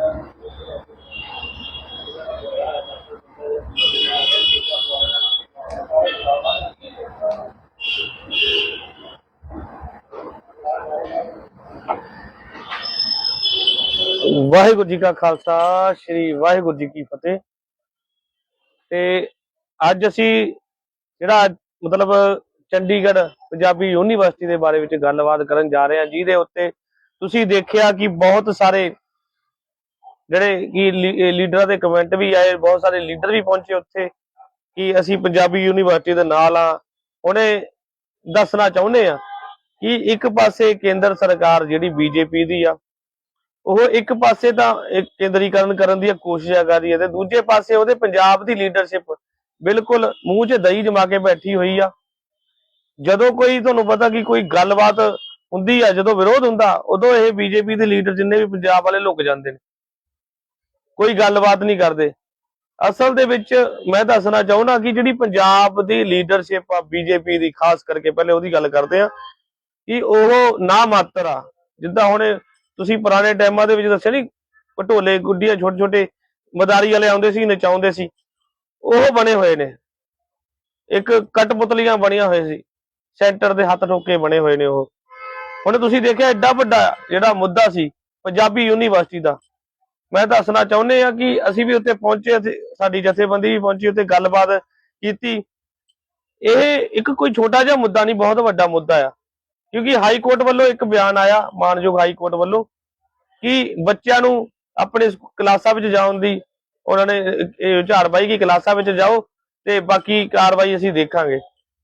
ਵਾਹਿਗੁਰੂ ਜੀ ਕਾ ਖਾਲਸਾ, ਸ੍ਰੀ ਵਾਹਿਗੁਰੂ ਜੀ ਕੀ ਫਤਿਹ। ਤੇ ਅੱਜ ਅਸੀਂ ਜਿਹੜਾ ਮਤਲਬ ਚੰਡੀਗੜ੍ਹ ਪੰਜਾਬੀ ਯੂਨੀਵਰਸਿਟੀ ਦੇ ਬਾਰੇ ਵਿੱਚ ਗੱਲਬਾਤ ਕਰਨ ਜਾ ਰਹੇ ਹਾਂ। ਜਿਹਦੇ ਉੱਤੇ ਤੁਸੀਂ ਦੇਖਿਆ ਕਿ ਬਹੁਤ ਸਾਰੇ ਜਿਹੜੇ ਕਿ ਲੀਡਰਾਂ ਦੇ ਕਮੈਂਟ ਵੀ ਆਏ, ਬਹੁਤ ਸਾਰੇ ਲੀਡਰ ਵੀ ਪਹੁੰਚੇ ਉੱਥੇ ਕਿ ਅਸੀਂ ਪੰਜਾਬੀ ਯੂਨੀਵਰਸਿਟੀ ਦੇ ਨਾਲ ਆ। ਉਹਨੇ ਦੱਸਣਾ ਚਾਹੁੰਦੇ ਆ ਕਿ ਇੱਕ ਪਾਸੇ ਕੇਂਦਰ ਸਰਕਾਰ ਜਿਹੜੀ ਬੀਜੇਪੀ ਦੀ ਆ, ਉਹ ਇੱਕ ਪਾਸੇ ਤਾਂ ਕੇਂਦਰੀਕਰਨ ਕਰਨ ਦੀ ਕੋਸ਼ਿਸ਼ ਕਰ ਰਹੀ ਹੈ ਤੇ ਦੂਜੇ ਪਾਸੇ ਉਹਦੇ ਪੰਜਾਬ ਦੀ ਲੀਡਰਸ਼ਿਪ ਬਿਲਕੁਲ ਮੂੰਹ 'ਚ ਦਹੀਂ ਜਮਾ ਕੇ ਬੈਠੀ ਹੋਈ ਆ। ਜਦੋਂ ਕੋਈ ਤੁਹਾਨੂੰ ਪਤਾ ਕਿ ਕੋਈ ਗੱਲਬਾਤ ਹੁੰਦੀ ਆ, ਜਦੋਂ ਵਿਰੋਧ ਹੁੰਦਾ, ਉਦੋਂ ਇਹ ਬੀਜੇਪੀ ਦੇ ਲੀਡਰ ਜਿੰਨੇ ਵੀ ਪੰਜਾਬ ਵਾਲੇ ਲੁਕ ਜਾਂਦੇ ਨੇ। ਕੋਈ ਗੱਲਬਾਤ ਨਹੀਂ ਕਰਦੇ। ਅਸਲ ਦੇ ਵਿੱਚ ਮੈਂ ਦੱਸਣਾ ਚਾਹੁੰਦਾ ਕਿ ਜਿਹੜੀ ਪੰਜਾਬ ਦੀ ਲੀਡਰਸ਼ਿਪ ਆ ਬੀਜੇਪੀ ਦੀ, ਖਾਸ ਕਰਕੇ ਪਹਿਲੇ ਉਹਦੀ ਗੱਲ ਕਰਦੇ ਆ ਕਿ ਉਹ ਨਾ ਮਾਤਰ ਆ। ਜਿੱਦਾਂ ਹੁਣ ਤੁਸੀਂ ਪੁਰਾਣੇ ਟਾਈਮਾਂ ਦੇ ਵਿੱਚ ਦੱਸਿਆ ਨਹੀਂ ਪਟੋਲੇ, ਗੁੱਡੀਆਂ ਛੋਟੇ ਛੋਟੇ ਮਦਾਰੀ ਵਾਲੇ ਆਉਂਦੇ ਸੀ, ਨਚਾਉਂਦੇ ਸੀ। ਉਹ ਬਣੇ ਹੋਏ ਨੇ। ਇੱਕ ਕਟਪੁਤਲੀਆਂ ਬਣੀਆਂ ਹੋਏ ਸੀ। ਸੈਂਟਰ ਦੇ ਹੱਥ ਠੋਕੇ ਬਣੇ ਹੋਏ ਨੇ ਉਹ। ਹੁਣ ਤੁਸੀਂ ਦੇਖਿਆ, ਐਡਾ ਵੱਡਾ ਜਿਹੜਾ ਮੁੱਦਾ ਸੀ, ਪੰਜਾਬੀ ਯੂਨੀਵਰਸਿਟੀ ਦਾ ਮੈਂ ਦੱਸਣਾ ਚਾਹੁੰਦੇ ਆ ਕਿ ਅਸੀਂ ਵੀ ਉੱਥੇ ਪਹੁੰਚੇ ਸਾਡੀ ਜਥੇਬੰਦੀ ਵੀ ਪਹੁੰਚੀ, ਉੱਥੇ ਗੱਲਬਾਤ ਕੀਤੀ। ਇਹ ਇੱਕ ਕੋਈ ਛੋਟਾ ਜਿਹਾ ਮੁੱਦਾ ਨਹੀਂ, ਬਹੁਤ ਵੱਡਾ ਮੁੱਦਾ ਆ। ਕਿਉਂਕਿ ਹਾਈ ਕੋਰਟ ਵੱਲੋਂ ਇੱਕ ਬਿਆਨ ਆਇਆ, ਮਾਨਯੋਗ ਹਾਈ ਕੋਰਟ ਵੱਲੋਂ, ਕਿ ਬੱਚਿਆਂ ਨੂੰ ਆਪਣੇ ਕਲਾਸਾਂ ਵਿੱਚ ਜਾਣ ਦੀ, ਉਹਨਾਂ ਨੇ ਇਹ ਝਾੜ ਪਾਈ ਕਿ ਕਲਾਸਾਂ ਵਿੱਚ ਜਾਓ ਤੇ ਬਾਕੀ ਕਾਰਵਾਈ ਅਸੀਂ ਦੇਖਾਂਗੇ।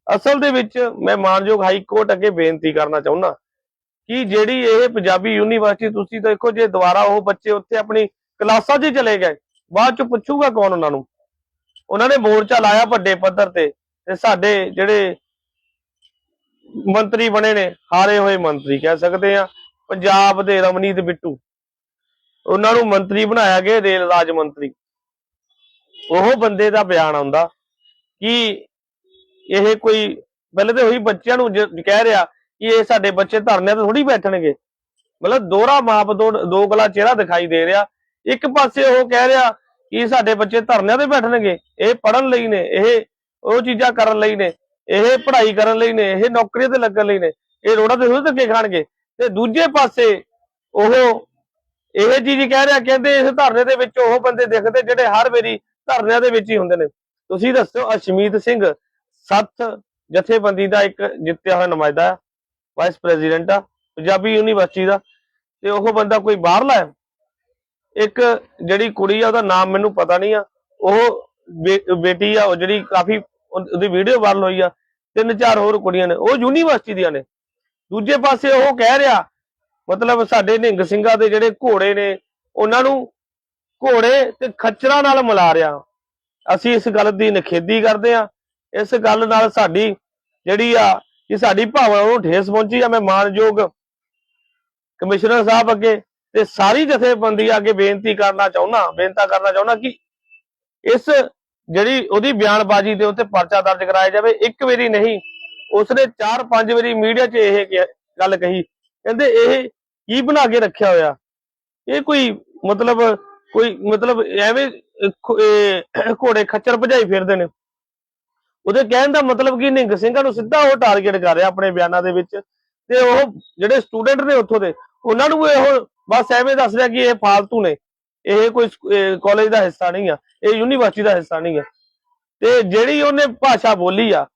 ਅਸਲ ਦੇ ਵਿੱਚ ਮੈਂ ਮਾਨਯੋਗ ਹਾਈ ਕੋਰਟ ਅੱਗੇ ਬੇਨਤੀ ਕਰਨਾ ਚਾਹੁੰਦਾ। ਕਿ ਜਿਹੜੀ ਇਹ ਪੰਜਾਬੀ ਯੂਨੀਵਰਸਿਟੀ ਤੁਸੀਂ ਦੇਖੋ ਜੇ ਦੁਬਾਰਾ ਉਹ ਬੱਚੇ ਉੱਥੇ ਆਪਣੀ ਕਲਾਸਾਂ 'ਚ ਚਲੇ ਗਏ, ਬਾਅਦ 'ਚ ਪੁੱਛੂਗਾ ਕੌਣ ਉਹਨਾਂ ਨੂੰ? ਉਹਨਾਂ ਨੇ ਮੋਰਚਾ ਲਾਇਆ ਵੱਡੇ ਪੱਧਰ ਤੇ ਤੇ ਸਾਡੇ ਜਿਹੜੇ ਮੰਤਰੀ ਬਣੇ ਨੇ, ਹਾਰੇ ਹੋਏ ਮੰਤਰੀ ਕਹਿ ਸਕਦੇ ਆ ਪੰਜਾਬ ਦੇ ਰਮਨੀਤ ਬਿੱਟੂ। ਉਹਨਾਂ ਨੂੰ ਮੰਤਰੀ ਬਣਾਇਆ ਗਿਆ ਰੇਲ ਰਾਜ ਮੰਤਰੀ। ਉਹ ਬੰਦੇ ਦਾ ਬਿਆਨ ਆਉਂਦਾ ਕਿ ਇਹ ਕੋਈ, ਪਹਿਲੇ ਤੇ ਉਹੀ ਬੱਚਿਆਂ ਨੂੰ ਕਹਿ ਰਿਹਾ ਕਿ ਇਹ ਸਾਡੇ ਬੱਚੇ ਧਰਨਿਆਂ ਤੇ ਥੋੜੀ ਬੈਠਣਗੇ। ਮਤਲਬ ਦੋਹਰਾ ਮਾਪ, ਦੋ ਦੋ ਗਲਾ ਚਿਹਰਾ ਦਿਖਾਈ ਦੇ ਰਿਹਾ। ਇੱਕ ਪਾਸੇ ਉਹ ਕਹਿ ਰਿਹਾ ਕਿ ਸਾਡੇ ਬੱਚੇ ਧਰਨਿਆਂ ਤੇ ਬੈਠਣਗੇ। ਇਹ ਪੜਨ ਲਈ ਨੇ, ਇਹ ਉਹ ਚੀਜ਼ਾਂ ਕਰਨ ਲਈ ਨੇ, ਇਹ ਪੜ੍ਹਾਈ ਕਰਨ ਲਈ ਨੇ, ਇਹ ਨੌਕਰੀ ਤੇ ਲੱਗਣ ਲਈ ਨੇ। ਇਹ ਰੋੜਾ ਤੇ ਥੋੜੀ ਧੱਕੇ ਖਾਣਗੇ। ਤੇ ਦੂਜੇ ਪਾਸੇ ਉਹ ਇਹ ਚੀਜ਼ ਕਹਿ ਰਿਹਾ, ਕਹਿੰਦੇ ਇਸ ਧਰਨੇ ਦੇ ਵਿੱਚ ਉਹ ਬੰਦੇ ਦਿਖਦੇ ਜਿਹੜੇ ਹਰ ਵਾਰੀ ਧਰਨਿਆਂ ਦੇ ਵਿੱਚ ਹੀ ਹੁੰਦੇ ਨੇ। ਤੁਸੀਂ ਦੱਸੋ ਅਸ਼ਮੀਤ ਸਿੰਘ, ਸੱਤ ਜਥੇਬੰਦੀ ਦਾ ਇੱਕ ਜਿੱਤਿਆ ਹੋਇਆ ਨੁਮਾਇੰਦਾ। ਹੈ ਵਾਈਸ ਪ੍ਰੈਜ਼ੀਡੈਂਟ ਆ, ਪੰਜਾਬੀ ਯੂਨੀਵਰਸਿਟੀ ਦਾ, ਤੇ ਉਹ ਬੰਦਾ ਕੋਈ ਬਾਹਰਲਾ ਹੈ। ਇੱਕ ਜਿਹੜੀ ਕੁੜੀ ਆ, ਉਹਦਾ ਨਾਮ ਮੈਨੂੰ ਪਤਾ ਨਹੀਂ ਆ। ਉਹ ਬੇਟੀ ਆ, ਉਹ ਜਿਹੜੀ ਕਾਫੀ ਉਹਦੀ ਵੀਡੀਓ ਵਾਇਰਲ ਹੋਈ ਆ। ਤਿੰਨ ਚਾਰ ਹੋਰ ਕੁੜੀਆਂ ਨੇ, ਉਹ ਯੂਨੀਵਰਸਿਟੀ ਦੀਆਂ ਨੇ। ਦੂਜੇ ਪਾਸੇ ਉਹ ਕਹਿ ਰਿਹਾ, ਮਤਲਬ ਸਾਡੇ ਨਿੰਗ ਸਿੰਘਾਂ ਦੇ ਜਿਹੜੇ ਘੋੜੇ ਨੇ, ਉਹਨਾਂ ਨੂੰ ਘੋੜੇ ਤੇ ਖੱਚਰਾਂ ਨਾਲ ਮਿਲਾ ਰਿਹਾ। ਅਸੀਂ ਇਸ ਗੱਲ ਦੀ ਨਿਖੇਧੀ ਕਰਦੇ ਆ। ਇਸ ਗੱਲ ਨਾਲ ਸਾਡੀ ਜਿਹੜੀ ਆ ਕਿ ਸਾਡੀ ਭਾਵਨਾ ਨੂੰ ਠੇਸ ਪਹੁੰਚੀ ਆ, ਮੈਂ ਮਾਨਯੋਗ ਕਮਿਸ਼ਨਰ ਸਾਹਿਬ ਅੱਗੇ ਤੇ ਸਾਰੀ ਜਥੇਬੰਦੀ ਅੱਗੇ ਬੇਨਤੀ ਕਰਨਾ ਚਾਹੁੰਦਾ, ਬੇਨਤਾ ਕਰਨਾ ਚਾਹੁੰਦਾ ਕਿ ਇਸ ਜਿਹੜੀ ਉਹਦੀ ਬਿਆਨਬਾਜ਼ੀ ਦੇ ਉੱਤੇ ਪਰਚਾ ਦਰਜ ਕਰਾਇਆ ਜਾਵੇ। ਇੱਕ ਵਾਰੀ ਨਹੀਂ, ਉਸਨੇ 4-5 ਵਾਰੀ ਮੀਡੀਆ 'ਚ ਇਹ ਗੱਲ ਕਹੀ। ਕਹਿੰਦੇ ਇਹ ਕੀ ਬਣਾ ਕੇ ਰੱਖਿਆ ਹੋਇਆ? ਇਹ ਕੋਈ ਮਤਲਬ ਕੋਈ ਮਤਲਬ ਐਵੇਂ ਘੋੜੇ ਖੱਚਰ ਭਜਾਈ ਫਿਰਦੇ ਨੇ। ਉਹਦੇ ਕਹਿਣ ਦਾ ਮਤਲਬ ਕੀ ਨਿੰਗ ਸਿੰਘਾਂ ਨੂੰ ਸਿੱਧਾ ਉਹ ਟਾਰਗੇਟ ਕਰ ਰਿਹਾ ਆਪਣੇ ਬਿਆਨਾਂ ਦੇ ਵਿੱਚ ਤੇ ਉਹ ਜਿਹੜੇ ਸਟੂਡੈਂਟ ਨੇ ਉੱਥੋਂ ਦੇ, ਉਹਨਾਂ ਨੂੰ ਇਹ ਬਸ ਐਵੇਂ ਦੱਸ ਰਿਹਾ ਕਿ ਇਹ ਫਾਲਤੂ ਨੇ, ਇਹ ਕੋਈ ਕਾਲਜ ਦਾ ਹਿੱਸਾ ਨਹੀਂ ਆ, ਇਹ ਯੂਨੀਵਰਸਿਟੀ ਦਾ ਹਿੱਸਾ ਨਹੀਂ ਆ। ਤੇ ਜਿਹੜੀ ਉਹਨੇ ਭਾਸ਼ਾ ਬੋਲੀ ਆ,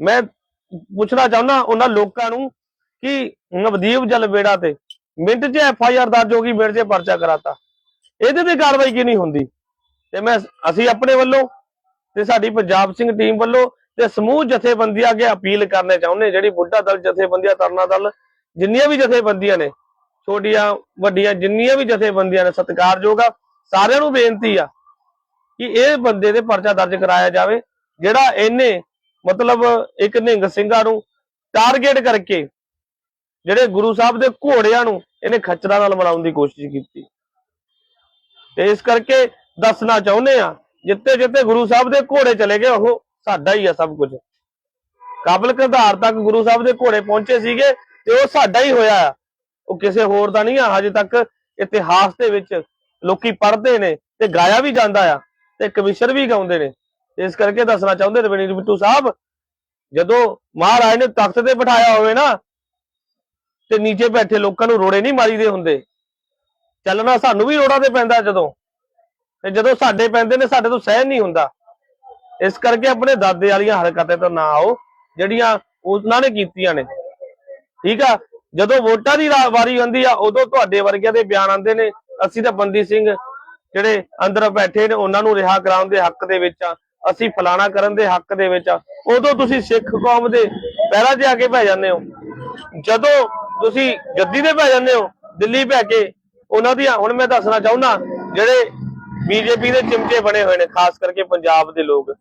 ਮੈਂ ਪੁੱਛਣਾ ਚਾਹੁੰਦਾ ਉਹਨਾਂ ਲੋਕਾਂ ਨੂੰ ਕਿ ਨਵਦੀਪ ਜਲਵੇੜਾ ਤੇ ਮਿੰਟ 'ਚ ਐਫ ਆਈ ਆਰ ਦਰਜ ਹੋ ਗਈ, ਮਿੰਟ 'ਚ ਪਰਚਾ ਕਰਾਤਾ, ਇਹਦੇ ਤੇ ਕਾਰਵਾਈ ਕਿਉਂ ਨਹੀਂ ਹੁੰਦੀ? ਤੇ ਮੈਂ, ਅਸੀਂ ਆਪਣੇ ਵੱਲੋਂ ਤੇ ਸਾਡੀ ਪੰਜਾਬ ਸਿੰਘ ਟੀਮ ਵੱਲੋਂ ਤੇ ਸਮੂਹ ਜਥੇਬੰਦੀਆਂ ਅੱਗੇ ਅਪੀਲ ਕਰਨੇ ਚਾਹੁੰਦੇ ਜਿਹੜੀ ਬੁੱਢਾ ਦਲ ਜਥੇਬੰਦੀਆਂ, ਤਰਨਾ ਦਲ, ਜਿੰਨੀਆਂ ਵੀ ਜਥੇਬੰਦੀਆਂ ਨੇ, ਛੋਟੀਆਂ, ਵੱਡੀਆਂ, ਜਿੰਨੀਆਂ ਵੀ ਜਥੇਬੰਦੀਆਂ ਨੇ, ਸਤਿਕਾਰਯੋਗ ਆ, ਸਾਰਿਆਂ ਨੂੰ ਬੇਨਤੀ ਆ ਕਿ ਇਹ ਬੰਦੇ ਦੇ ਪਰਚਾ ਦਰਜ ਕਰਾਇਆ ਜਾਵੇ, ਜਿਹੜਾ ਇਹਨੇ ਮਤਲਬ ਇੱਕ ਨਿਹੰਗ ਸਿੰਘਾਂ ਨੂੰ ਟਾਰਗੇਟ ਕਰਕੇ ਜਿਹੜੇ ਗੁਰੂ ਸਾਹਿਬ ਦੇ ਘੋੜਿਆਂ ਨੂੰ ਇਹਨੇ ਖੱਚਰਾਂ ਨਾਲ ਮਿਲਾਉਣ ਦੀ ਕੋਸ਼ਿਸ਼ ਕੀਤੀ। ਤੇ ਇਸ ਕਰਕੇ ਦੱਸਣਾ ਚਾਹੁੰਦੇ ਆ ਜਿੱਤੇ ਜਿੱਤੇ ਗੁਰੂ ਸਾਹਿਬ ਦੇ ਘੋੜੇ ਚਲੇ ਗਏ, ਉਹ ਸਾਡਾ ਹੀ ਆ ਸਭ ਕੁਝ। ਕਾਬਲ ਕਧਾਰ ਤੱਕ ਗੁਰੂ ਸਾਹਿਬ ਦੇ ਘੋੜੇ ਪਹੁੰਚੇ ਸੀਗੇ ਤੇ ਉਹ ਸਾਡਾ ਹੀ ਹੋਇਆ ਉਹ ਕਿਸੇ ਹੋਰ ਦਾ ਨਹੀਂ ਆ, ਹਜੇ ਤੱਕ ਇਤਿਹਾਸ ਦੇ ਵਿੱਚ ਲੋਕੀ ਪੜ੍ਹਦੇ ਨੇ ਤੇ ਗਾਇਆ ਵੀ ਜਾਂਦਾ ਆ ਤੇ ਕਵਿਸ਼ਰ ਵੀ ਗਾਉਂਦੇ ਨੇ। ਇਸ ਕਰਕੇ ਦੱਸਣਾ ਚਾਹੁੰਦੇ ਰਵਿੰਦਰ ਬਿੱਟੂ ਸਾਹਿਬ, ਜਦੋਂ ਮਹਾਰਾਜ ਨੇ ਤਖਤ ਤੇ ਬਿਠਾਇਆ ਹੋਵੇ ਨਾ, ਤੇ ਨੀਚੇ ਬੈਠੇ ਲੋਕਾਂ ਨੂੰ ਰੋੜੇ ਨਹੀਂ ਮਾਰੀਦੇ ਹੁੰਦੇ। ਚੱਲਣਾ ਸਾਨੂੰ ਵੀ ਰੋੜਾ ਤੇ ਪੈਂਦਾ ਜਦੋਂ। ਤੇ ਜਦੋਂ ਸਾਡੇ ਪੈਂਦੇ ਨੇ, ਸਾਡੇ ਤੋਂ ਸਹਿਨ ਨਹੀਂ ਹੁੰਦਾ। ਇਸ ਕਰਕੇ ਆਪਣੇ ਦਾਦੇ ਵਾਲੀਆਂ ਹਰਕਤਾਂ ਤੋਂ ਨਾ ਆਓ, ਜਿਹੜੀਆਂ ਉਹਨਾਂ ਨੇ ਕੀਤੀਆਂ ਨੇ। ਠੀਕ ਆ? ਜਦੋਂ ਵੋਟਾਂ ਦੀ ਵਾਰੀ ਹੁੰਦੀ ਆ, ਉਦੋਂ ਤੁਹਾਡੇ ਵਰਗਿਆਂ ਦੇ ਬਿਆਨ ਆਉਂਦੇ ਨੇ। ਅਸੀਂ ਤਾਂ ਬੰਦੀ ਸਿੰਘ ਜਿਹੜੇ ਅੰਦਰ ਬੈਠੇ ਨੇ, ਉਹਨਾਂ ਨੂੰ ਰਿਹਾ ਕਰਾਉਣ ਦੇ ਹੱਕ ਦੇ ਵਿੱਚ ਆ। ਅਸੀਂ ਫਲਾਣਾ ਕਰਨ ਦੇ ਹੱਕ ਦੇ ਵਿੱਚ ਆ। ਉਦੋਂ ਤੁਸੀਂ ਸਿੱਖ ਕੌਮ ਦੇ ਪਹਿਰਾ ਤੇ ਆ ਕੇ ਬਹਿ ਜਾਂਦੇ ਹੋ। ਜਦੋਂ ਤੁਸੀਂ ਗੱਦੀ ਦੇ ਬਹਿ ਜਾਂਦੇ ਹੋ, ਦਿੱਲੀ ਬਹਿ ਕੇ, ਉਹਨਾਂ ਦੀਆਂ, ਹੁਣ ਮੈਂ ਦੱਸਣਾ ਚਾਹੁੰਦਾ, ਜਿਹੜੇ ਬੀਜੇਪੀ ਦੇ ਚਿਮਚੇ ਬਣੇ ਹੋਏ ਨੇ, ਖਾਸ ਕਰਕੇ ਪੰਜਾਬ ਦੇ ਲੋਕ।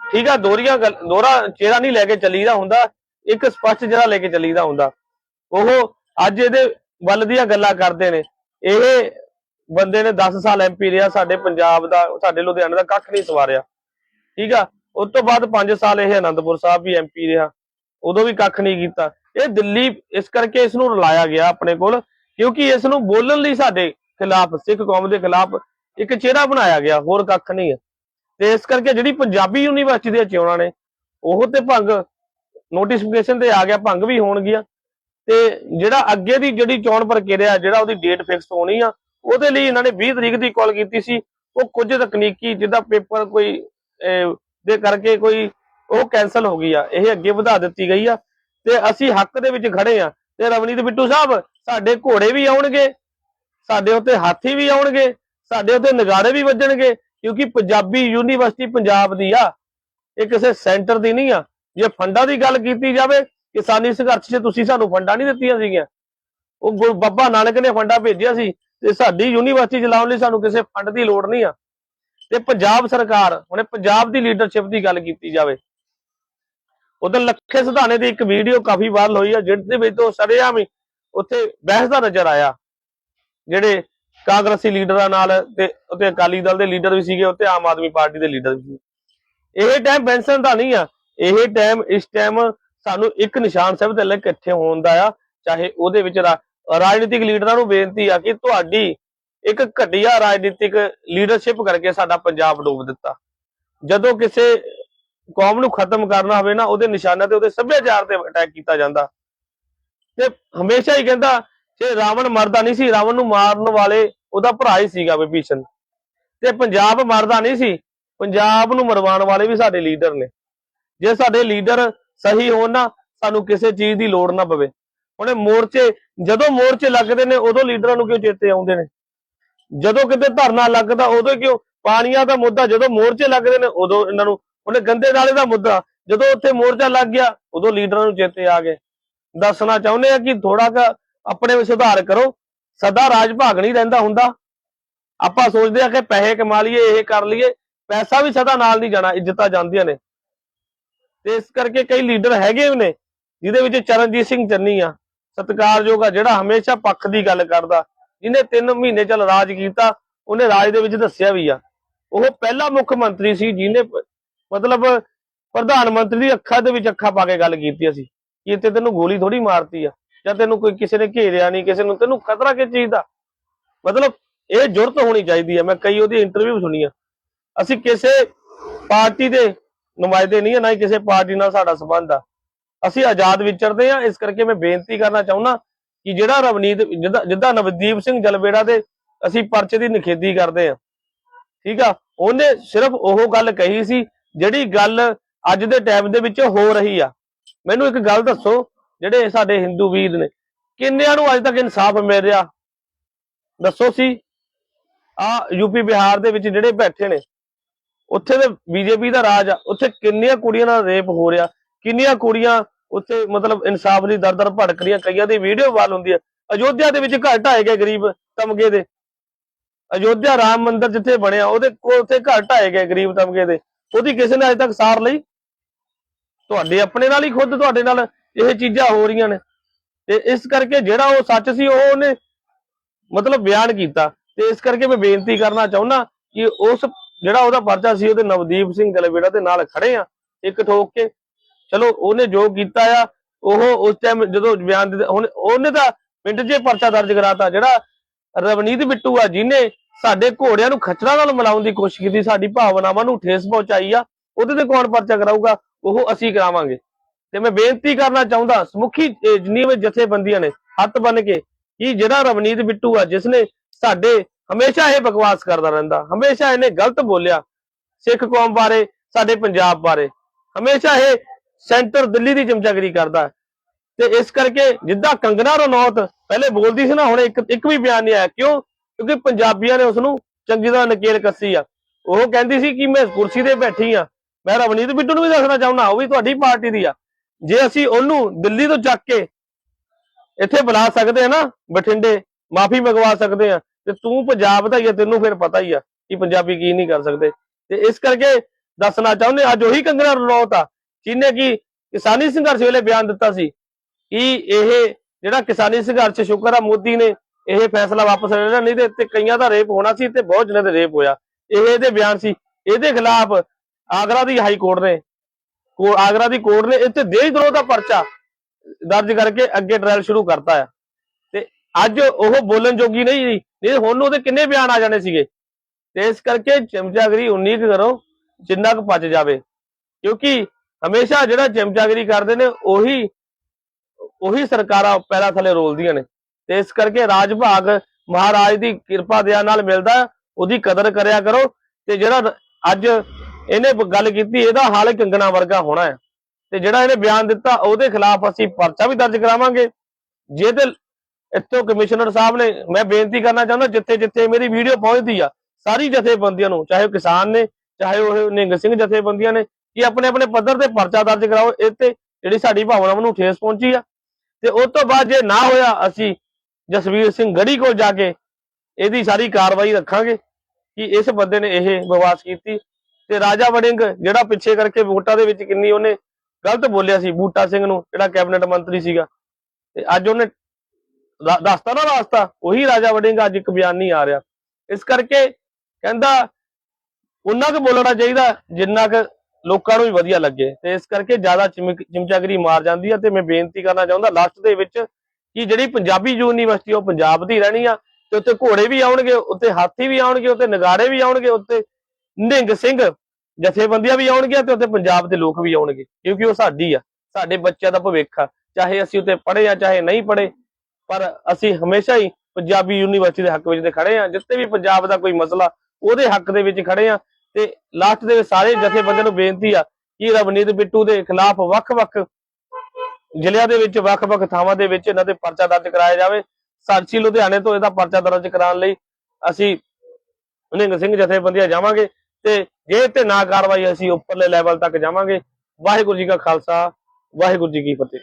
ਠੀਕ ਆ ਦੋਹਰੀਆਂ ਗੱਲ ਚਿਹਰਾ ਨਹੀਂ ਲੈ ਕੇ ਚੱਲੀਦਾ ਹੁੰਦਾ, ਇੱਕ ਸਪਸ਼ਟ ਜਿਹੜਾ ਲੈ ਕੇ ਚੱਲੀਦਾ ਹੁੰਦਾ। ਉਹ ਅੱਜ ਇਹਦੇ ਵੱਲ ਦੀਆਂ ਗੱਲਾਂ ਕਰਦੇ ਨੇ। ਇਹ ਬੰਦੇ ਨੇ 10 ਸਾਲ ਐਮਪੀ ਰਿਹਾ, ਸਾਡੇ ਪੰਜਾਬ ਦਾ, ਸਾਡੇ ਲੁਧਿਆਣੇ ਦਾ ਕੱਖ ਨਹੀਂ ਸਵਾਰਿਆ। ਠੀਕ ਆ, ਉਸ ਤੋਂ ਬਾਅਦ 5 ਸਾਲ ਇਹ ਅਨੰਦਪੁਰ ਸਾਹਿਬ ਵੀ ਐਮਪੀ ਰਿਹਾ, ਉਦੋਂ ਵੀ ਕੱਖ ਨਹੀਂ ਕੀਤਾ। ਇਹ ਦਿੱਲੀ, ਇਸ ਕਰਕੇ ਇਸ ਨੂੰ ਰਲਾਇਆ ਗਿਆ ਆਪਣੇ ਕੋਲ, ਕਿਉਂਕਿ ਇਸ ਨੂੰ ਬੋਲਣ ਲਈ ਸਾਡੇ ਖਿਲਾਫ, ਸਿੱਖ ਕੌਮ ਦੇ ਖਿਲਾਫ ਇੱਕ ਚਿਹਰਾ ਬਣਾਇਆ ਗਿਆ, ਹੋਰ ਕੱਖ ਨਹੀਂ ਹੈ। ਤੇ ਇਸ ਕਰਕੇ ਜਿਹੜੀ ਪੰਜਾਬੀ ਯੂਨੀਵਰਸਿਟੀ ਦੀਆਂ ਚੋਣਾਂ ਨੇ, ਉਹ ਤੇ ਭੰਗ ਨੋਟੀਫਿਕੇਸ਼ਨ ਤੇ ਆ ਗਿਆ, ਭੰਗ ਵੀ ਹੋਣਗੀਆਂ। ਤੇ ਜਿਹੜਾ ਅੱਗੇ ਦੀ ਜਿਹੜੀ ਚੋਣ ਪ੍ਰਕਿਰਿਆ, ਜਿਹੜਾ ਉਹਦੀ ਡੇਟ ਫਿਕਸ ਹੋਣੀ ਆ, ਉਹਦੇ ਲਈ ਇਹਨਾਂ ਨੇ 20 ਤਰੀਕ ਦੀ ਕਾਲ ਕੀਤੀ ਸੀ। ਉਹ ਕੁਝ ਤਕਨੀਕੀ, ਜਿੱਦਾਂ ਪੇਪਰ ਕੋਈ ਦੇ ਕਰਕੇ ਕੋਈ, ਉਹ ਕੈਨਸਲ ਹੋ ਗਈ ਆ। ਇਹ ਅੱਗੇ ਵਧਾ ਦਿੱਤੀ ਗਈ ਆ। ਤੇ ਅਸੀਂ ਹੱਕ ਦੇ ਵਿੱਚ ਖੜੇ ਆ। ਤੇ ਰਵਨੀਤ ਬਿੱਟੂ ਸਾਹਿਬ, ਸਾਡੇ ਘੋੜੇ ਵੀ ਆਉਣਗੇ। ਸਾਡੇ ਉੱਤੇ ਹਾਥੀ ਵੀ ਆਉਣਗੇ। ਸਾਡੇ ਉੱਤੇ ਨਗਾਰੇ ਵੀ ਵੱਜਣਗੇ, ਕਿਉਂਕਿ ਪੰਜਾਬੀ ਯੂਨੀਵਰਸਿਟੀ ਪੰਜਾਬ ਦੀ ਆ, ਇਹ ਕਿਸੇ ਸੈਂਟਰ ਦੀ ਨਹੀਂ ਆ। ਜੇ ਫੰਡਾਂ ਦੀ ਗੱਲ ਕੀਤੀ ਜਾਵੇ, ਕਿਸਾਨੀ ਸੰਘਰਸ਼ 'ਚ ਤੁਸੀਂ ਸਾਨੂੰ ਫੰਡਾਂ ਨਹੀਂ ਦਿੱਤੀਆਂ ਸੀਗੀਆਂ। ਉਹ ਬਾਬਾ ਨਾਨਕ ਨੇ ਫੰਡਾਂ ਭੇਜਿਆ ਸੀ, ਤੇ ਸਾਡੀ ਯੂਨੀਵਰਸਿਟੀ ਚਲਾਉਣ ਲਈ ਸਾਨੂੰ ਕਿਸੇ ਫੰਡ ਦੀ ਲੋੜ ਨਹੀਂ ਆ। ਤੇ ਪੰਜਾਬ ਸਰਕਾਰ, ਹੁਣੇ ਪੰਜਾਬ ਦੀ ਲੀਡਰਸ਼ਿਪ ਦੀ ਗੱਲ ਕੀਤੀ ਜਾਵੇ। ਉਦੋਂ ਲੱਖੇ ਸਿਧਾਣੇ ਦੀ ਇੱਕ ਵੀਡੀਓ ਕਾਫੀ ਵਾਇਰਲ ਹੋਈ ਆ, ਜਿਹਦੇ ਵਿੱਚ ਉਹ ਸੜਿਆ ਵੀ ਉੱਥੇ ਬਹਿਸ ਦਾ ਨਜ਼ਰ ਆਇਆ। ਜਿਹੜੇ ਕਾਂਗਰਸੀ ਲੀਡਰਾਂ ਨਾਲ ਤੇ ਉੱਤੇ ਅਕਾਲੀ ਦਲ ਦੇ ਲੀਡਰ ਵੀ ਸੀਗੇ ਉੱਤੇ ਆਮ ਆਦਮੀ ਪਾਰਟੀ ਦੇ ਲੀਡਰ ਵੀ ਸੀ ਇਹ ਟਾਈਮ ਬੈਂਸਨ ਦਾ ਨਹੀਂ ਆ। ਇਹ ਟਾਈਮ ਇਸ ਟਾਈਮ ਸਾਨੂੰ ਇੱਕ ਨਿਸ਼ਾਨ ਸਾਹਿਬ ਦੇ ਲਈ ਇਕੱਠੇ ਹੋਣ ਦਾ ਆ, ਚਾਹੇ ਉਹਦੇ ਵਿੱਚ ਰਾਜਨੀਤਿਕ ਲੀਡਰਾਂ ਨੂੰ ਬੇਨਤੀ ਆ ਕਿ ਤੁਹਾਡੀ ਇੱਕ ਘਟੀਆ ਰਾਜਨੀਤਿਕ ਲੀਡਰਸ਼ਿਪ ਕਰਕੇ ਸਾਡਾ ਪੰਜਾਬ ਡੋਬ ਦਿੱਤਾ। ਜਦੋਂ ਕਿਸੇ ਕੌਮ ਨੂੰ ਖਤਮ ਕਰਨਾ ਹੋਵੇ ਨਾ, ਉਹਦੇ ਨਿਸ਼ਾਨਾ ਤੇ ਉਹਦੇ ਸੱਭਿਆਚਾਰ ਤੇ ਅਟੈਕ ਕੀਤਾ ਜਾਂਦਾ। ਤੇ ਹਮੇਸ਼ਾ ਹੀ ਕਹਿੰਦਾ, ਜੇ ਰਾਵਣ ਮਰਦਾ ਨਹੀਂ ਸੀ, ਰਾਵਣ ਨੂੰ ਮਾਰਨ ਵਾਲੇ ਉਹਦਾ ਭਰਾ ਹੀ ਸੀਗਾ ਵਿਭੀਸ਼ਣ। ਤੇ ਪੰਜਾਬ ਮਰਦਾ ਨਹੀਂ ਸੀ। ਪੰਜਾਬ ਨੂੰ ਮਰਵਾਉਣ ਵਾਲੇ ਵੀ ਸਾਡੇ ਲੀਡਰ ਨੇ। ਜੇ ਸਾਡੇ ਲੀਡਰ ਸਹੀ ਹੋਣ ਨਾ, ਸਾਨੂੰ ਕਿਸੇ ਚੀਜ਼ ਦੀ ਲੋੜ ਨਾ ਪਵੇ। ਉਹਨੇ ਮੋਰਚੇ, ਜਦੋਂ ਮੋਰਚੇ ਲੱਗਦੇ ਨੇ, ਉਦੋਂ ਲੀਡਰਾਂ ਨੂੰ ਕਿਉਂ ਚੇਤੇ ਆਉਂਦੇ ਨੇ? ਜਦੋਂ ਕਿਤੇ ਧਰਨਾ ਲੱਗਦਾ, ਉਦੋਂ ਕਿਉਂ? ਪਾਣੀਆਂ ਦਾ ਮੁੱਦਾ ਜਦੋਂ ਮੋਰਚੇ ਲੱਗਦੇ ਨੇ, ਉਦੋਂ ਇਹਨਾਂ ਨੂੰ, ਉਹਨੇ ਗੰਦੇ ਨਾਲੇ ਦਾ ਮੁੱਦਾ। ਜਦੋਂ ਉੱਥੇ ਮੋਰਚਾ ਲੱਗ ਗਿਆ, ਉਦੋਂ ਲੀਡਰਾਂ ਨੂੰ ਚੇਤੇ ਆ ਗਏ। ਦੱਸਣਾ ਚਾਹੁੰਦੇ ਆ ਕਿ ਥੋੜਾ ਕੁ ਆਪਣੇ ਵਿੱਚ ਸੁਧਾਰ ਕਰੋ। ਸਦਾ ਰਾਜ ਭਾਗ ਨਹੀਂ ਰਹਿੰਦਾ ਹੁੰਦਾ। ਆਪਾਂ ਸੋਚਦੇ ਆ ਕਿ ਪੈਸੇ ਕਮਾ ਲਈਏ, ਇਹ ਕਰ ਲਈਏ, ਪੈਸਾ ਵੀ ਸਦਾ ਨਾਲ ਨਹੀਂ ਜਾਣਾ, ਇੱਜ਼ਤਾਂ ਜਾਂਦੀਆਂ ਨੇ। ਤੇ ਇਸ ਕਰਕੇ ਕਈ ਲੀਡਰ ਹੈਗੇ ਵੀ ਨੇ, ਜਿਹਦੇ ਵਿੱਚ ਚਰਨਜੀਤ ਸਿੰਘ ਚੰਨੀ ਆ। ਸਤਿਕਾਰਯੋਗ ਆ, ਜਿਹੜਾ ਹਮੇਸ਼ਾ ਪੱਖ ਦੀ ਗੱਲ ਕਰਦਾ। ਜਿਹਨੇ 3 ਮਹੀਨੇ ਚੱਲ ਰਾਜ ਕੀਤਾ, ਉਹਨੇ ਰਾਜ ਦੇ ਵਿੱਚ ਦੱਸਿਆ ਵੀ ਆ। ਉਹ ਪਹਿਲਾ ਮੁੱਖ ਮੰਤਰੀ ਸੀ, ਜਿਹਨੇ ਮਤਲਬ ਪ੍ਰਧਾਨ ਮੰਤਰੀ ਦੀ ਅੱਖਾਂ ਦੇ ਵਿੱਚ ਅੱਖਾਂ ਪਾ ਕੇ ਗੱਲ ਕੀਤੀ ਸੀ, ਕਿ ਇੱਥੇ ਤੈਨੂੰ ਗੋਲੀ ਥੋੜੀ ਮਾਰਤੀ ਆ। ਜਾਂ ਤੈਨੂੰ ਕੋਈ ਕਿਸੇ ਨੇ ਘੇਰਿਆ ਨਹੀਂ, ਕਿਸੇ ਨੂੰ ਤੈਨੂੰ ਖਤਰਾ ਕਿਸ ਚੀਜ਼ ਦਾ? ਮਤਲਬ ਇਹ ਜੁਰਤ ਹੋਣੀ ਚਾਹੀਦੀ ਹੈ। ਮੈਂ ਕਈ ਉਹਦੀ ਇੰਟਰਵਿਊ ਸੁਣੀਆਂ। ਅਸੀਂ ਕਿਸੇ ਪਾਰਟੀ ਦੇ ਨੁਮਾਇੰਦੇ ਨਹੀਂ ਆ ਨਾ ਕਿਸੇ ਪਾਰਟੀ ਨਾਲ ਸਾਡਾ ਸੰਬੰਧ ਆ। ਅਸੀਂ ਆਜ਼ਾਦ ਵਿਚਰਦੇ ਆ ਇਸ ਕਰਕੇ ਮੈਂ ਬੇਨਤੀ ਕਰਨਾ ਚਾਹੁੰਦਾ ਕਿ ਜਿਹੜਾ ਰਵਨੀਤ, ਜਿੱਦਾਂ ਜਿੱਦਾਂ ਨਵਦੀਪ ਸਿੰਘ ਜਲਵੇੜਾ ਦੇ ਅਸੀਂ ਪਰਚੇ ਦੀ ਨਿਖੇਧੀ ਕਰਦੇ ਆ ਠੀਕ ਆ? ਉਹਨੇ ਸਿਰਫ ਉਹ ਗੱਲ ਕਹੀ ਸੀ, ਜਿਹੜੀ ਗੱਲ ਅੱਜ ਦੇ ਟਾਈਮ ਦੇ ਵਿੱਚ ਹੋ ਰਹੀ ਆ। ਮੈਨੂੰ ਇੱਕ ਗੱਲ ਦੱਸੋ ਜਿਹੜੇ ਸਾਡੇ ਹਿੰਦੂ ਵੀਰ ਨੇ, ਕਿੰਨਿਆਂ ਨੂੰ ਅੱਜ ਤੱਕ ਇਨਸਾਫ ਮਿਲ ਰਿਹਾ? ਦੱਸੋ ਸੀ। ਆ ਯੂਪੀ ਬਿਹਾਰ ਦੇ ਵਿੱਚ ਜਿਹੜੇ ਬੈਠੇ ਨੇ, ਉੱਥੇ ਦੇ ਬੀਜੇਪੀ ਦਾ ਰਾਜ ਆ, ਉੱਥੇ ਕਿੰਨੀਆਂ ਕੁੜੀਆਂ ਨਾਲ ਰੇਪ ਹੋ ਰਿਹਾ? ਕਿੰਨੀਆਂ ਕੁੜੀਆਂ ਉੱਥੇ ਮਤਲਬ ਇਨਸਾਫ ਲਈ ਦਰ ਦਰ ਭੜਕ ਰਹੀਆਂ? ਕਈਆਂ ਦੀ ਵੀਡੀਓ ਵਾਲ ਹੁੰਦੀ ਹੈ ਅਯੋਧਿਆ ਦੇ ਵਿੱਚ ਘਰ ਢਾਏ ਗਏ ਗਰੀਬ ਤਮਗੇ ਦੇ। ਅਯੋਧਿਆ ਰਾਮ ਮੰਦਿਰ ਜਿੱਥੇ ਬਣਿਆ, ਉਹਦੇ ਕੋਲ ਉੱਥੇ ਘਰ ਢਾਏ ਗਏ ਗਰੀਬ ਤਮਗੇ ਦੇ। ਉਹਦੀ ਕਿਸੇ ਨੇ ਅਜੇ ਤੱਕ ਸਾਰ ਲਈ? ਤੁਹਾਡੇ ਆਪਣੇ ਨਾਲ ਹੀ ਖੁਦ, ਤੁਹਾਡੇ ਨਾਲ ਇਹ ਚੀਜ਼ਾਂ ਹੋ ਰਹੀਆਂ ਨੇ। ਤੇ ਇਸ ਕਰਕੇ ਜਿਹੜਾ ਉਹ ਸੱਚ ਸੀ, ਉਹ ਉਹਨੇ ਮਤਲਬ ਬਿਆਨ ਕੀਤਾ। ਤੇ ਇਸ ਕਰਕੇ ਮੈਂ ਬੇਨਤੀ ਕਰਨਾ ਚਾਹੁੰਦਾ ਕਿ ਉਸ ਜਿਹੜਾ ਉਹਦਾ ਪਰਚਾ ਸੀ, ਉਹਦੇ ਨਵਦੀਪ ਸਿੰਘ ਜਲਵੇੜਾ ਦੇ ਨਾਲ ਖੜੇ ਆ, ਇੱਕ ਠੋਕ ਕੇ। ਚਲੋ, ਉਹਨੇ ਜੋ ਕੀਤਾ ਆ, ਉਹ ਉਸ ਟਾਈਮ ਜਦੋਂ ਬਿਆਨ ਦਿੱਤਾ ਹੁਣ ਉਹਨੇ ਤਾਂ ਪਿੰਡ 'ਚ ਪਰਚਾ ਦਰਜ ਕਰਾਤਾ, ਜਿਹੜਾ ਰਵਨੀਤ ਬਿੱਟੂ ਆ, ਜਿਹਨੇ ਸਾਡੇ ਘੋੜਿਆਂ ਨੂੰ ਖੱਚਰਾਂ ਨਾਲ ਮਿਲਾਉਣ ਦੀ ਕੋਸ਼ਿਸ਼ ਕੀਤੀ, ਸਾਡੀ ਭਾਵਨਾਵਾਂ ਨੂੰ ਠੇਸ ਪਹੁੰਚਾਈ ਆ, ਉਹਦੇ ਤੇ ਕੌਣ ਪਰਚਾ ਕਰਾਊਗਾ? ਉਹ ਅਸੀਂ ਕਰਾਵਾਂਗੇ। ਤੇ ਮੈਂ ਬੇਨਤੀ ਕਰਨਾ ਚਾਹੁੰਦਾ, ਸਮੁਖੀ ਜਿੰਨੀ ਵੀ ਜਥੇਬੰਦੀਆਂ ਨੇ, ਹੱਥ ਬੰਨ ਕੇ, ਕਿ ਜਿਹੜਾ ਰਵਨੀਤ ਬਿੱਟੂ ਆ ਜਿਸਨੇ ਸਾਡੇ ਹਮੇਸ਼ਾ ਇਹ ਬਕਵਾਸ ਕਰਦਾ ਰਹਿੰਦਾ, ਹਮੇਸ਼ਾ ਇਹਨੇ ਗਲਤ ਬੋਲਿਆ, ਸਿੱਖ ਕੌਮ ਬਾਰੇ, ਸਾਡੇ ਪੰਜਾਬ ਬਾਰੇ, ਹਮੇਸ਼ਾ ਇਹ ਸੈਂਟਰ ਦਿੱਲੀ ਦੀ ਚਮਚਾਗਰੀ ਕਰਦਾ। ਤੇ ਇਸ ਕਰਕੇ ਜਿੱਦਾਂ ਕੰਗਨਾ ਰਣੌਤ ਪਹਿਲੇ ਬੋਲਦੀ ਸੀ ਨਾ, ਹੁਣ ਇੱਕ ਇੱਕ ਵੀ ਬਿਆਨ ਨਹੀਂ ਆਇਆ, ਕਿਉਂ? ਕਿਉਂਕਿ ਪੰਜਾਬੀਆਂ ਨੇ ਉਸ ਨੂੰ ਚੰਗੀ ਤਰ੍ਹਾਂ ਨਕੇਲ ਕੱਸੀ ਆ। ਉਹ ਕਹਿੰਦੀ ਸੀ ਕਿ ਮੈਂ ਕੁਰਸੀ ਤੇ ਬੈਠੀ ਆ, ਮੈਂ ਰਵਨੀਤ ਬਿੱਟੂ ਨੂੰ ਵੀ ਦੱਸਣਾ ਚਾਹੁੰਦਾ, ਉਹ ਵੀ ਤੁਹਾਡੀ ਪਾਰਟੀ ਦੀ ਆ। ਜੇ ਅਸੀਂ ਉਹਨੂੰ ਦਿੱਲੀ ਤੋਂ ਚੱਕ ਕੇ ਇੱਥੇ ਬੁਲਾ ਸਕਦੇ ਆ ਨਾ ਬਠਿੰਡੇ, ਮਾਫੀ ਮੰਗਵਾ ਸਕਦੇ ਆ, ਤੇ ਤੂੰ ਪੰਜਾਬ ਦਾ ਹੀ ਆ, ਤੈਨੂੰ ਫਿਰ ਪਤਾ ਹੀ ਆ ਕਿ ਪੰਜਾਬੀ ਕੀ ਨਹੀਂ ਕਰ ਸਕਦੇ। ਤੇ ਇਸ ਕਰਕੇ ਦੱਸਣਾ ਚਾਹੁੰਦੇ ਅੱਜ ਉਹੀ ਕੰਗਨਾ ਰਣੌਤ ਆ, ਜਿਹਨੇ ਕਿ ਕਿਸਾਨੀ ਸੰਘਰਸ਼ ਵੇਲੇ ਬਿਆਨ ਦਿੱਤਾ ਸੀ ਕਿ ਇਹ ਜਿਹੜਾ ਕਿਸਾਨੀ ਸੰਘਰਸ਼ ਸ਼ੁਕਰ ਆ, ਮੋਦੀ ਨੇ ਇਹ ਫੈਸਲਾ ਵਾਪਸ ਲੈਣਾ ਨਹੀਂ ਤੇ ਕਈਆਂ ਦਾ ਰੇਪ ਹੋਣਾ ਸੀ ਤੇ ਬਹੁਤ ਜਣੇ ਦਾ ਰੇਪ ਹੋਇਆ। ਇਹ ਇਹਦੇ ਬਿਆਨ ਸੀ। ਇਹਦੇ ਖਿਲਾਫ ਆਗਰਾ ਦੀ ਹਾਈ ਕੋਰਟ ਨੇ ਕੋ ਆਗਰਾ ਦੀ ਕੋਰਟ ਨੇ ਇੱਥੇ ਦੇਸ਼ ਦਰੋਹ ਦਾ ਪਰਚਾ ਦਰਜ ਕਰਕੇ ਅੱਗੇ ਟ੍ਰਾਇਲ ਸ਼ੁਰੂ ਕਰਤਾ ਹੈ। ਤੇ ਅੱਜ ਉਹ ਬੋਲਣ ਜੋਗੀ ਨਹੀਂ ਜੀ ਨਹੀਂ ਹੁਣ ਉਹਦੇ ਕਿੰਨੇ ਬਿਆਨ ਆ ਜਾਣੇ ਸੀਗੇ। ਤੇ ਇਸ ਕਰਕੇ ਚਮਚਾਗਰੀ ਉਨੀ ਕੁ ਕਰੋ ਜਿੰਨਾ ਕੁ ਪਚ ਜਾਵੇ। ਕਿਉਂਕਿ ਹਮੇਸ਼ਾ ਜਿਹੜਾ ਚਮਚਾਗਰੀ ਕਰਦੇ ਨੇ ਉਹੀ ਉਹੀ ਸਰਕਾਰਾਂ ਪੈਰਾਂ ਥੱਲੇ ਰੋਲਦੀਆਂ ਨੇ। ਤੇ ਇਸ ਕਰਕੇ ਰਾਜ ਭਾਗ ਮਹਾਰਾਜ ਦੀ ਕਿਰਪਾ ਦਇਆ ਨਾਲ ਮਿਲਦਾ ਹੈ, ਉਹਦੀ ਕਦਰ ਕਰਿਆ ਕਰੋ। ਤੇ ਜਿਹੜਾ ਅੱਜ ਇਹਨੇ ਗੱਲ ਕੀਤੀ, ਇਹਦਾ ਹਾਲ ਕੰਗਣਾ ਵਰਗਾ ਹੋਣਾ ਹੈ। ਤੇ ਜਿਹੜਾ ਇਹਨੇ ਬਿਆਨ ਦਿੱਤਾ, ਉਹਦੇ ਖਿਲਾਫ ਅਸੀਂ ਪਰਚਾ ਵੀ ਦਰਜ ਕਰਾਵਾਂਗੇ। ਜੇ ਤੇ ਇੱਥੋਂ ਕਮਿਸ਼ਨਰ ਸਾਹਿਬ ਨੇ, ਮੈਂ ਬੇਨਤੀ ਕਰਨਾ ਚਾਹੁੰਦਾ ਜਿੱਥੇ ਜਿੱਥੇ ਮੇਰੀ ਵੀਡੀਓ ਪਹੁੰਚਦੀ ਆ, ਸਾਰੀ ਜਥੇਬੰਦੀਆਂ ਨੂੰ, ਚਾਹੇ ਉਹ ਕਿਸਾਨ ਨੇ, ਚਾਹੇ ਉਹ ਨਿੰਗ ਸਿੰਘ ਜਥੇਬੰਦੀਆਂ ਨੇ, ਕਿ ਆਪਣੇ ਆਪਣੇ ਪੱਧਰ ਤੇ ਪਰਚਾ ਦਰਜ ਕਰਾਓ, ਇਹ ਤੇ ਜਿਹੜੀ ਸਾਡੀ ਭਾਵਨਾਵਾਂ ਨੂੰ ਠੇਸ ਪਹੁੰਚੀ ਆ। ਤੇ ਉਸ ਤੋਂ ਬਾਅਦ ਜੇ ਨਾ ਹੋਇਆ, ਅਸੀਂ ਜਸਵੀਰ ਸਿੰਘ ਗੜੀ ਕੋਲ ਜਾ ਕੇ ਇਹਦੀ ਸਾਰੀ ਕਾਰਵਾਈ ਰੱਖਾਂਗੇ, ਕਿ ਇਸ ਬੰਦੇ ਨੇ ਇਹ ਬਕਵਾਸ ਕੀਤੀ। ਤੇ ਰਾਜਾ ਵੜਿੰਗ, ਜਿਹੜਾ ਪਿੱਛੇ ਕਰਕੇ ਵੋਟਾਂ ਦੇ ਵਿੱਚ ਕਿੰਨੀ ਉਹਨੇ ਗਲਤ ਬੋਲਿਆ ਸੀ, ਬੂਟਾ ਸਿੰਘ ਨੂੰ, ਜਿਹੜਾ ਕੈਬਨਿਟ ਮੰਤਰੀ ਸੀਗਾ। ਤੇ ਅੱਜ ਉਹਨੇ ਦੱਸਤਾ ਨਾ ਰਾਸਤਾ, ਉਹੀ ਰਾਜਾ ਵੜਿੰਗ ਅੱਜ ਇੱਕ ਬਿਆਨ ਨਹੀਂ ਆ ਰਿਹਾ। ਇਸ ਕਰਕੇ ਕਹਿੰਦਾ ਉਹਨਾਂ ਕੁ ਬੋਲਣਾ ਚਾਹੀਦਾ, ਜਿੰਨਾ ਕੁ ਲੋਕਾਂ ਨੂੰ ਵੀ ਵਧੀਆ ਲੱਗੇ। ਤੇ ਇਸ ਕਰਕੇ ਜ਼ਿਆਦਾ ਚਿਮਕ- ਚਿਮਚਾਗਰੀ ਮਾਰ ਜਾਂਦੀ ਆ, ਤੇ ਮੈਂ ਬੇਨਤੀ ਕਰਨਾ ਚਾਹੁੰਦਾ ਲਾਸਟ ਦੇ ਵਿੱਚ ਕਿ ਜਿਹੜੀ ਪੰਜਾਬੀ ਯੂਨੀਵਰਸਿਟੀ ਉਹ ਪੰਜਾਬ ਦੀ ਰਹਿਣੀ ਆ, ਤੇ ਉੱਤੇ ਘੋੜੇ ਵੀ ਆਉਣਗੇ ਉੱਤੇ ਹਾਥੀ ਵੀ ਆਉਣਗੇ ਉੱਤੇ ਨਗਾੜੇ ਵੀ ਆਉਣਗੇ ਉੱਤੇ ਨਿਹੰਗ ਸਿੰਘ ਜਥੇਬੰਦੀਆਂ ਵੀ ਆਉਣਗੀਆਂ ਤੇ ਉੱਥੇ ਪੰਜਾਬ ਦੇ ਲੋਕ ਵੀ ਆਉਣਗੇ, ਕਿਉਂਕਿ ਉਹ ਸਾਡੀ ਆ, ਸਾਡੇ ਬੱਚਿਆਂ ਦਾ ਭਵਿੱਖ ਆ, ਚਾਹੇ ਅਸੀਂ ਉੱਤੇ ਪੜ੍ਹੇ ਆ, ਚਾਹੇ ਨਹੀਂ ਪੜ੍ਹੇ, ਪਰ ਅਸੀਂ ਹਮੇਸ਼ਾ ਹੀ ਪੰਜਾਬੀ ਯੂਨੀਵਰਸਿਟੀ ਦੇ ਹੱਕ ਵਿੱਚ ਤੇ ਖੜੇ ਆ, ਜਿੱਥੇ ਵੀ ਪੰਜਾਬ ਦਾ ਕੋਈ ਮਸਲਾ, ਉਹਦੇ ਹੱਕ ਦੇ ਵਿੱਚ ਖੜੇ ਆ, ਤੇ ਲਾਸਟ ਦੇ ਸਾਰੇ ਜਥੇਬੰਦੀਆਂ ਨੂੰ ਬੇਨਤੀ ਆ ਕਿ ਰਵਨੀਤ ਬਿੱਟੂ ਦੇ ਖਿਲਾਫ ਵੱਖ-ਵੱਖ ਜ਼ਿਲ੍ਹਿਆਂ ਦੇ ਵਿੱਚ, ਵੱਖ-ਵੱਖ ਥਾਵਾਂ ਦੇ ਵਿੱਚ ਇਹਨਾਂ ਤੇ ਪਰਚਾ ਦਰਜ ਕਰਾਇਆ ਜਾਵੇ। ਸਾਂਚੀ ਲੁਧਿਆਣੇ ਤੋਂ ਇਹਦਾ ਪਰਚਾ ਦਰਜ ਕਰਾਉਣ ਲਈ ਅਸੀਂ ਨਿਹੰਗ ਸਿੰਘ ਜਥੇਬੰਦੀਆਂ ਜਾਵਾਂਗੇ। ਤੇ ਜੇ ਤੇ ਨਾ ਕਾਰਵਾਈ ਅਸੀਂ ਉੱਪਰਲੇ ਲੈਵਲ ਤੱਕ ਜਾਵਾਂਗੇ। ਵਾਹਿਗੁਰੂ ਜੀ ਕਾ ਖਾਲਸਾ, ਵਾਹਿਗੁਰੂ ਜੀ ਕੀ ਫਤਿਹ।